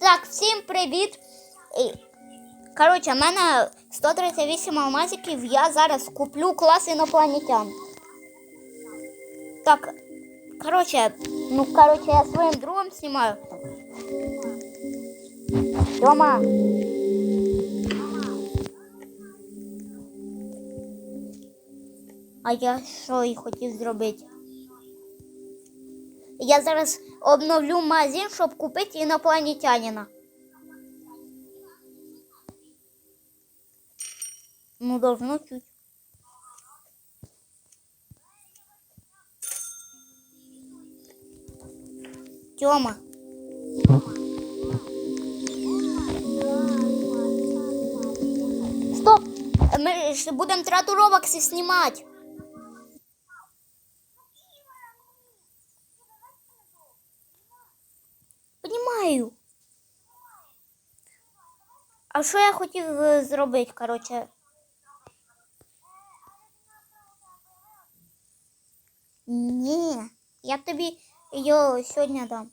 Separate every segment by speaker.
Speaker 1: Так, всім привіт. І, Коротше, в мене 138 алмазиків. Я зараз куплю клас інопланетян. Так, коротше, ну, коротше, я своїм другом знімаю. Тьома. А я що і хотів зробити? Я зараз обновлю магазин, щоб купити інопланетянина. Ну, должно чуть. Тёма. Стоп! Ми ж будемо трату робокси знімати. А що я хотів е, зробити, коротше? Ні, я тобі його сьогодні дам.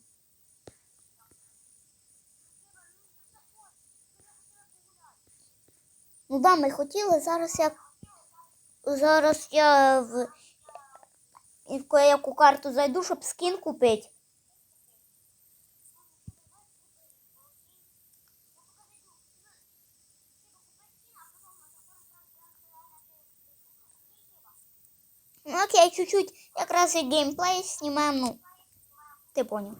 Speaker 1: Ну да, ми хотіли, зараз я зараз я в, в яку карту зайду, щоб скін купити. Ну окей, чуть-чуть якраз і геймплей знімаємо, ну, ти поняв.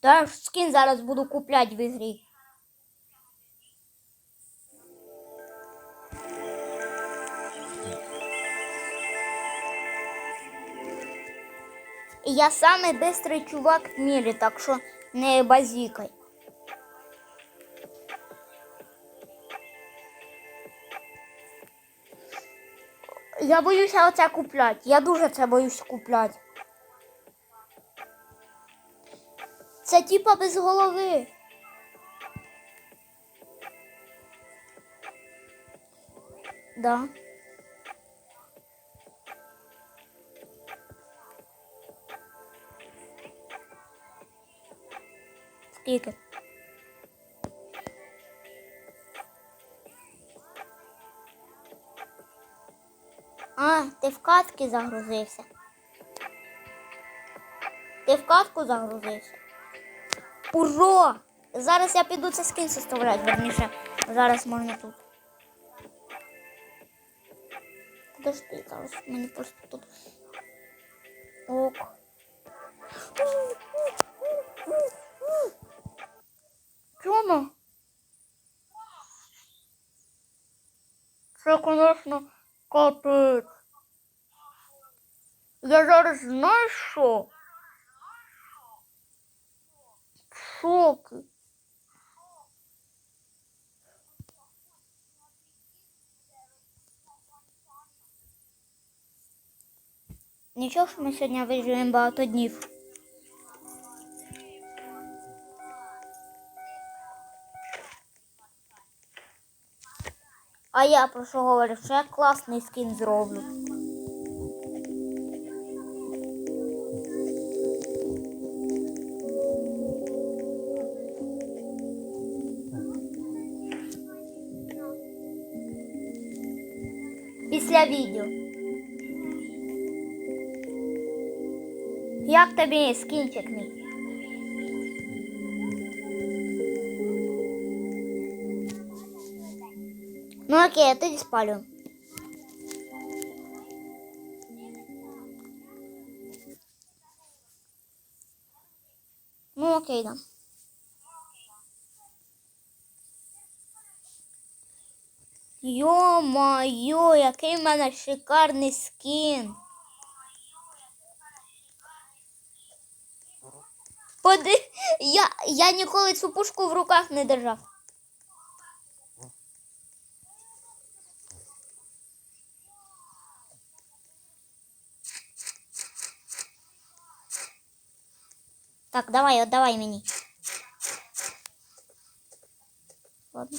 Speaker 1: Та ж скін зараз буду купляти в ігрі. І я самий бистрий чувак в мірі, так що не базікай. Я боюся оце купляти. Я дуже це боюсь купляти. Це типа без голови. Да. Скільки? Ти в катки загрузився. Ти в катку загрузився. Ура! Зараз я піду це скін составляти, верніше. Зараз можна тут. Подожди, зараз мені просто тут. Ок. Чому? Це, звісно, капець. Я зараз знаєш що? В шокі. Нічого, що ми сьогодні виживемо багато днів. А я про що говорю? Що я класний скін зроблю. Після відео. Як тобі скінчик мій? Ну окей, я тоді спалю. Ну окей, да. Йо-моє, який в мене шикарний скін. Поди... Я, я ніколи цю пушку в руках не держав. Так, давай, отдавай мені. Ладно.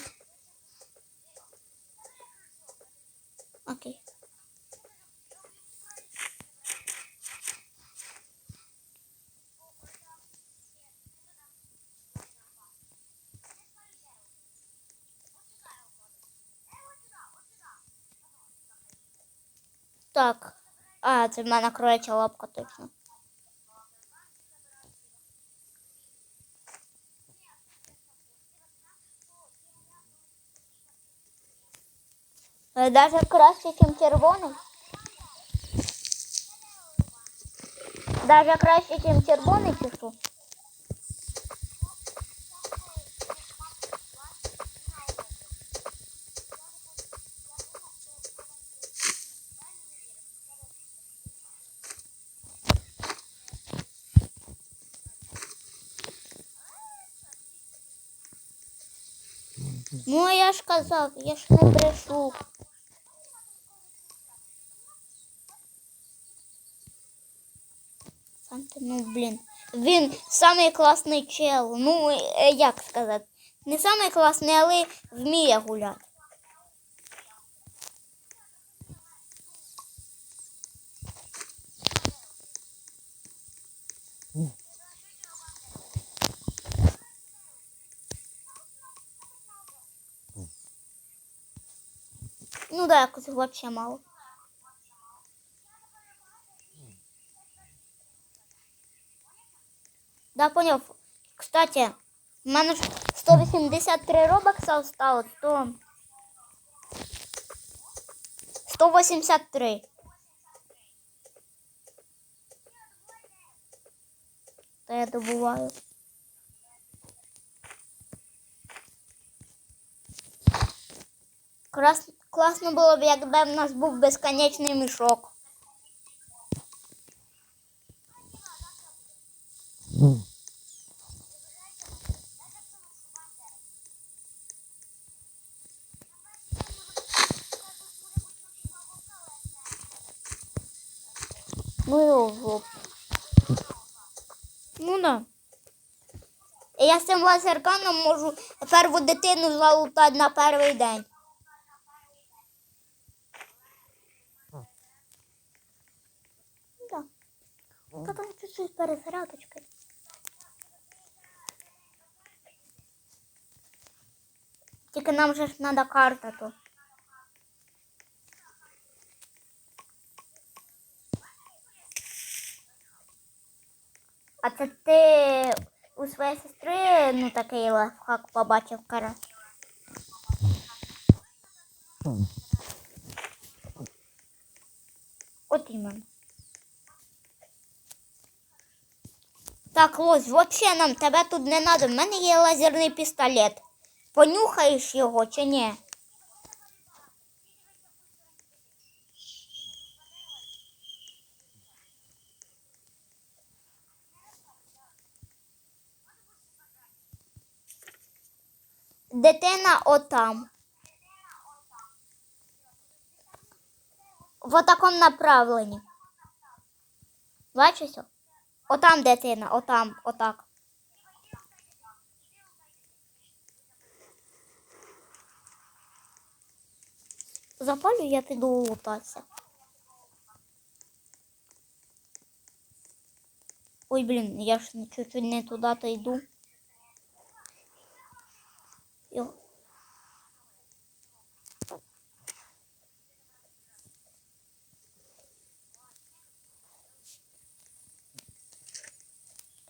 Speaker 1: Так. А, це в мене лапка точно. Е, Даже краще, ніж червоний. Даже краще, ніж червоний, чи я ж казав, я ж не брешу. Сам ну, блін. Він самий класний чел. Ну, е, як сказати? Не самий класний, але вміє гуляти. Ну да, якось вообще мало. Да, понял. Кстати, в мене ж 183 робокса осталось, то 183. То я добуваю. Крас... Класно було б, якби в нас був безконечний мішок. Ну його. Ну да. Я з цим лазерганом можу перву дитину залутати на перший день. Да. Та там чуть-чуть перезарядочки. Тільки нам же ж треба карта то. А це ти у своєї сестри, ну такий лайфхак побачив кара. От іменно. Так, Лось, вообще нам тебе тут не надо. В мене є лазерний пістолет. Понюхаєш його чи ні? Дитина отам. В такому направленні. Бачиш? Отам дитина, отам, отак. Запалю, я піду лутатися. Ой, блін, я ж чуть-чуть не туди то йду.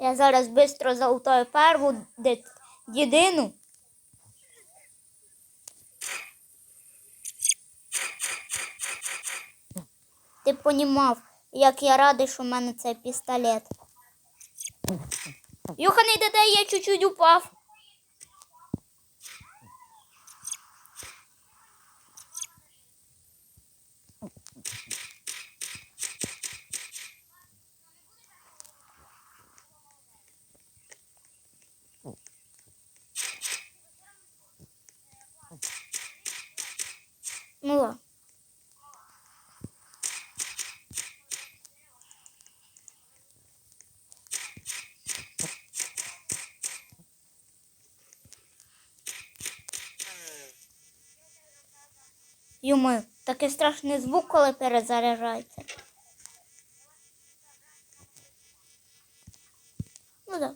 Speaker 1: Я зараз швидко залутаю перву дідину. Ти понімав, як я радий, що в мене цей пістолет. Юханий де я чуть-чуть упав. Ну ладно. Йому такий страшний звук, коли перезаряджається. Ну так.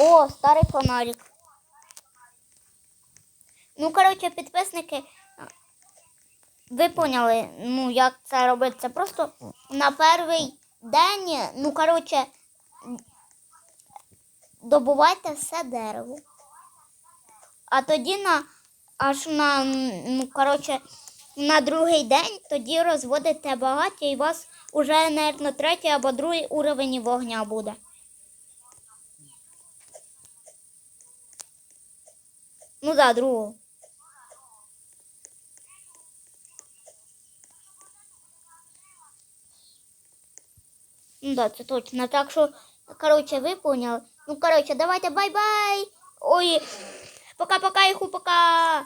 Speaker 1: О, старий фонарик. Ну, коротше, підписники, ви поняли, ну, як це робиться. Просто на перший день, ну, коротше, добувайте все дерево. А тоді на аж на, ну, коротше, на другий день тоді розводите багаття і у вас уже, мабуть, третій або другий уровень вогня буде. Ну да, другого. Да, це точно. Так що, коротше, ви. Ну, коротше, давайте бай-бай. Ой, пока-пока, іху, пока.